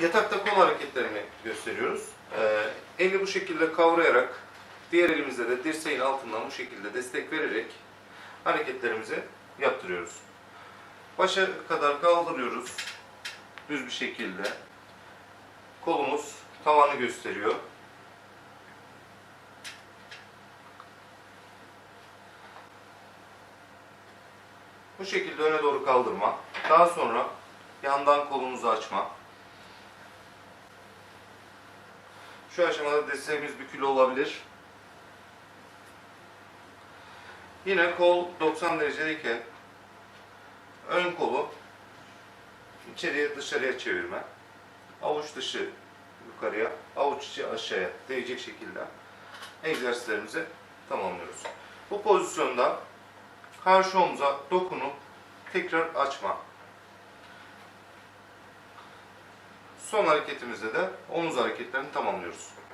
Yatakta kol hareketlerini gösteriyoruz. Ee, eli bu şekilde kavrayarak diğer elimizde de dirseğin altından bu şekilde destek vererek hareketlerimizi yaptırıyoruz. Başa kadar kaldırıyoruz. Düz bir şekilde. Kolumuz tavanı gösteriyor. Bu şekilde öne doğru kaldırma. Daha sonra yandan kolumuzu açma. Şu aşamada dirseğimiz bükülü olabilir. Yine kol 90 derecedeyken ön kolu içeriye dışarıya çevirme. Avuç dışı yukarıya, avuç içi aşağıya değecek şekilde egzersizlerimizi tamamlıyoruz. Bu pozisyonda karşı omuza dokunup tekrar açma. Son hareketimizde de omuz hareketlerini tamamlıyoruz. kullanıyoruz.